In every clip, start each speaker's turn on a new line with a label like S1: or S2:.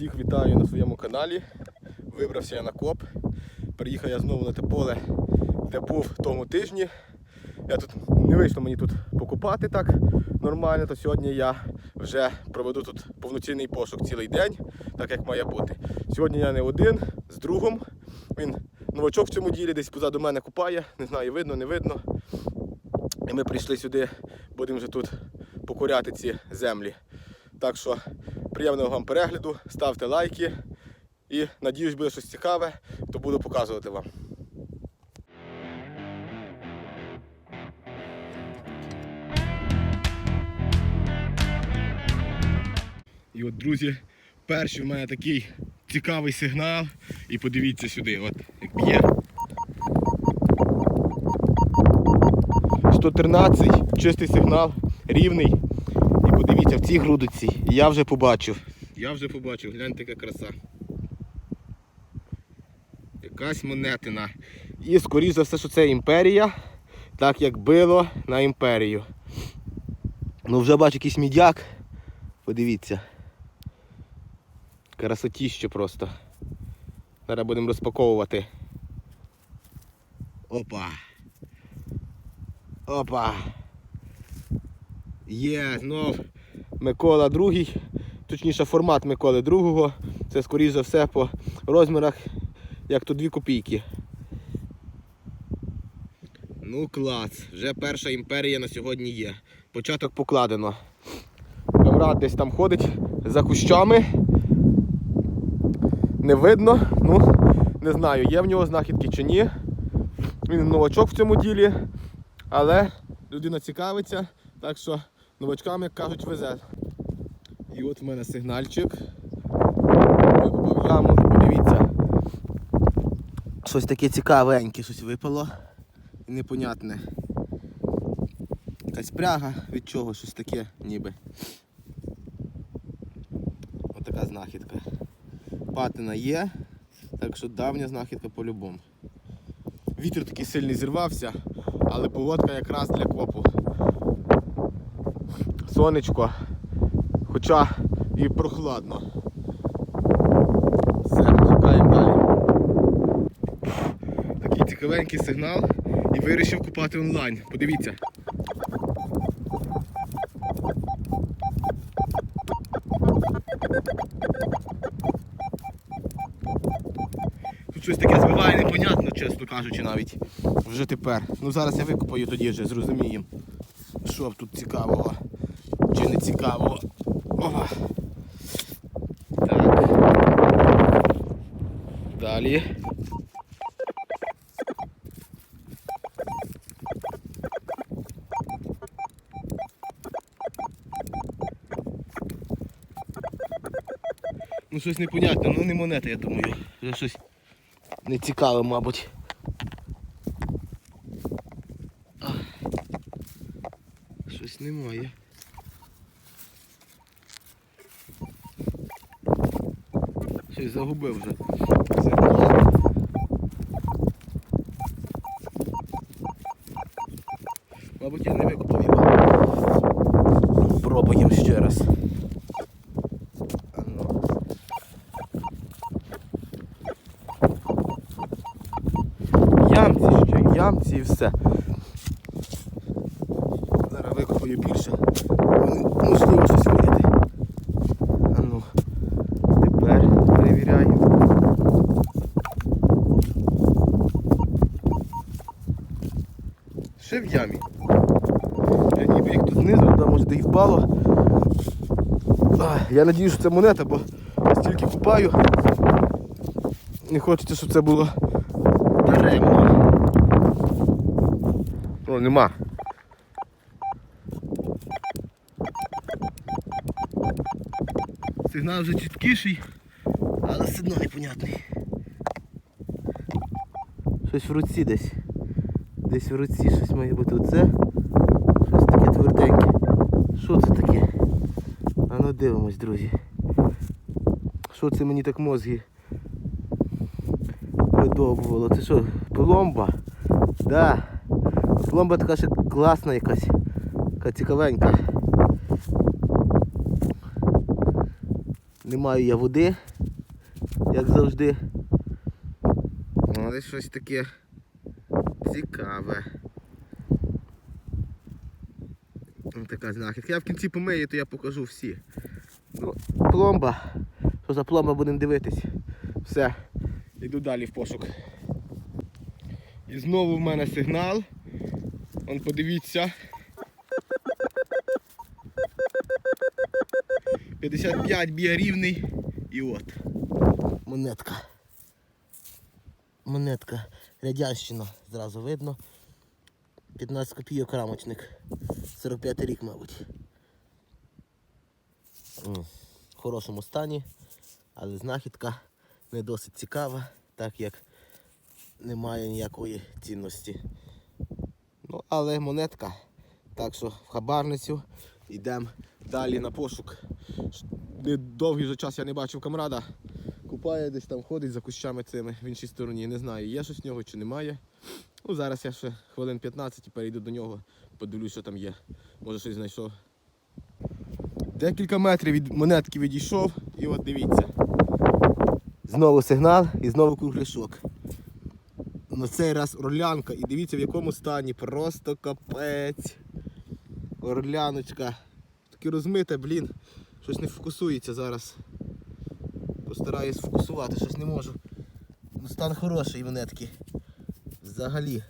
S1: Всіх вітаю на своєму каналі. Вибрався я на коп. Приїхав я знову на те поле, де був тому тижні. Я тут не вийшло мені тут покупати так нормально, то сьогодні я вже проведу тут повноцінний пошук цілий день, так як має бути. Сьогодні я не один з другом. Він новачок в цьому ділі, десь позаду мене купає, не знаю, видно, не видно. І ми прийшли сюди, будемо вже тут покоряти ці землі. Так що приємного вам перегляду, ставте лайки і надіюсь, буде щось цікаве, то буду показувати вам. І от, друзі, перший в мене такий цікавий сигнал. І подивіться сюди, от як б'є. 113, чистий сигнал, рівний. І в цій грудиці. І я вже побачив. Я вже побачив, гляньте яка краса. Якась монетина. І скоріш за все, що це імперія, так як било на імперію. Ну вже бачу якийсь мідяк. Подивіться. Красотіще просто. Зараз будемо розпаковувати. Опа. Опа. Є, знов Микола другий, точніше формат Миколи другого. Це скоріш за все по розмірах, як то дві копійки. Ну клас, вже перша імперія на сьогодні є. Початок покладено. Камрад десь там ходить за кущами. Не видно, ну не знаю, є в нього знахідки чи ні. Він новачок в цьому ділі, але людина цікавиться, так що новачкам, як кажуть, везе. І от в мене сигнальчик. Яму, подивіться. Щось таке цікавеньке, щось випало. Непонятне. Якась пряга від чого, щось таке ніби. Отака знахідка. Патина є, так що давня знахідка по-любому. Вітер такий сильний зірвався, але погодка якраз для копу. Сонечко, хоча і прохладно. Все, шукаємо далі. Такий цікавенький сигнал і вирішив купати онлайн. Подивіться. Тут щось таке збиває непонятно, чесно кажучи, навіть вже тепер. Ну зараз я викопаю тоді вже, зрозуміємо, що тут цікавого чи не цікавого. Опа. Так. Далі. Ну щось непонятне, ну не монета, я думаю. Вже щось не цікаве, мабуть. Щось немає. Щось загубив вже. Мабуть, я не викупав його. Пробуємо ще раз. Ну. Ямці ще, ямці і все. Зараз викопаю більше. Вони, Можливо щось вийде. А ну. Тепер перевіряємо. Ще в ямі. Я ніби як тут знизу, туди може де і впало. Я надію, що це монета, бо стільки купаю. Не хочеться, щоб це було даремно. О, нема. Сигнал вже чіткіший, але все одно непонятний. Щось в руці десь. Десь в руці щось має бути оце. Щось таке тверденьке. Що це таке? А ну дивимось, друзі. Що це мені так мозги видовбувало? Це що, пломба? Да. Пломба така ще класна якась. Така цікавенька. Не маю я води, як завжди. Але щось таке цікаве. Ось така знахідка. Я в кінці помию, то я покажу всі. Ну, пломба. Що за пломба будемо дивитись. Все. Йду далі в пошук. І знову в мене сигнал. Вон подивіться. 55 б'є рівний. І от. Монетка. Монетка. Радянщина, зразу видно. 15 копійок рамочник. 45 рік, мабуть. В хорошому стані, але знахідка не досить цікава, так як немає ніякої цінності. Ну, але монетка. Так що в хабарницю йдемо далі на пошук. Довгий вже час я не бачив камрада. Купає десь там, ходить за кущами цими в іншій стороні. Не знаю, є щось в нього чи немає. Ну, зараз я ще хвилин 15 і перейду до нього, подивлюсь, що там є. Може щось знайшов. Декілька метрів від монетки відійшов і от дивіться. Знову сигнал і знову кругляшок. На цей раз орлянка. І дивіться в якому стані. Просто капець. Орляночка. Таке розмите, блін. Щось не фокусується зараз. Постараюсь фокусувати, щось не можу. Ну стан хороший монетки. Взагалі.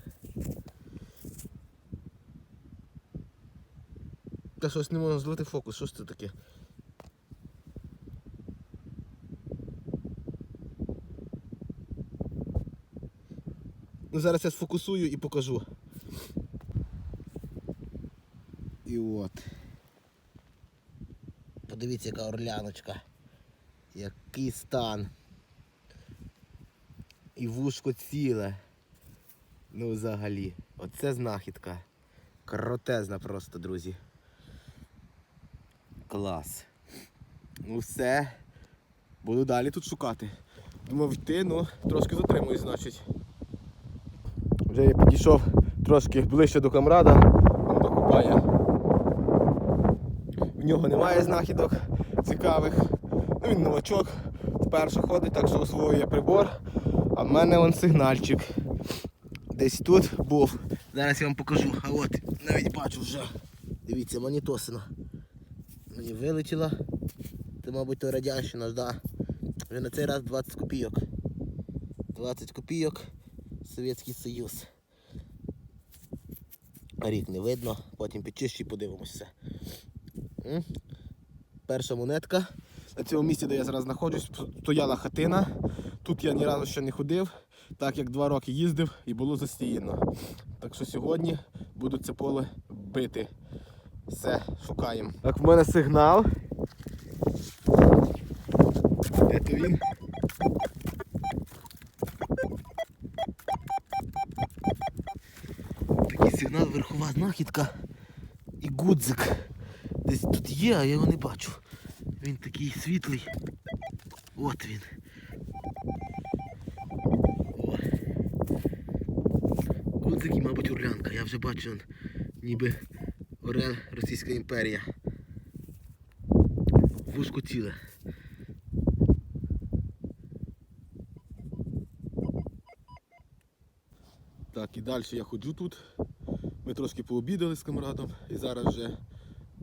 S1: Та щось не можу зловити фокус, що ж це таке? Ну зараз я сфокусую і покажу. І от. Подивіться, яка орляночка. Який стан. І вушко ціле. Ну взагалі. Оце знахідка. Кротезна просто, друзі. Клас. Ну все. Буду далі тут шукати. Думав йти, ну трошки затримуюсь, значить. Вже я підійшов трошки ближче до камрада, він докупає. В нього немає знахідок цікавих. Ну він новачок, вперше ходить, так що освоює прибор. А в мене вон сигнальчик. Десь тут був. Зараз я вам покажу. А от навіть бачу вже. Дивіться, монітосина. Мені вилетіла. Це, мабуть, то радянщина да. Вже на цей раз 20 копійок. 20 копійок. Совєтський Союз. Рік не видно, потім підчищу і подивимося. Перша монетка. На цьому місці, де я зараз знаходжусь, стояла хатина. Тут я ні разу ще не ходив, так як два роки їздив і було застіяно. Так що сьогодні буду це поле бити. Все, шукаємо. Так, в мене сигнал. То він? Такий сигнал, верхова знахідка і гудзик. Десь тут є, а я його не бачу. Він такий світлий. От він. О. І, мабуть, орлянка. Я вже бачу, он, ніби орел Російська імперія. Вузько ціле. Так, і далі я ходжу тут. Ми трошки пообідали з камрадом і зараз вже,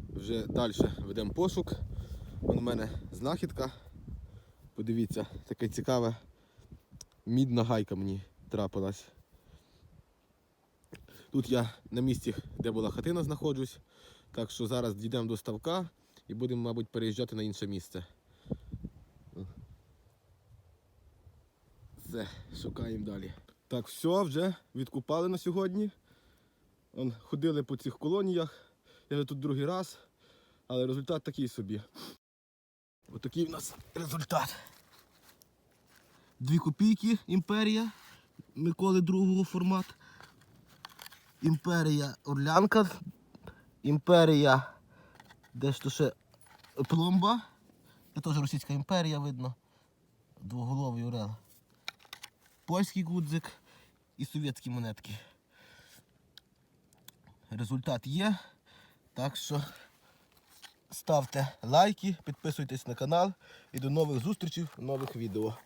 S1: вже далі ведемо пошук. Вон у мене знахідка. Подивіться, таке цікаве мідна гайка мені трапилась. Тут я на місці, де була хатина, знаходжусь. Так що зараз дійдемо до ставка і будемо, мабуть, переїжджати на інше місце. Все, шукаємо далі. Так, все, вже відкупали на сьогодні. Он, ходили по цих колоніях. Я вже тут другий раз, але результат такий собі. Отакий в нас результат. Дві копійки імперія. Миколи другого формат. Імперія Орлянка. Імперія. Де ж то ще пломба. Це теж Російська імперія видно. Двоголовий орел. Польський гудзик і совєтські монетки. Результат є. Так що ставте лайки, підписуйтесь на канал і до нових зустрічей нових відео.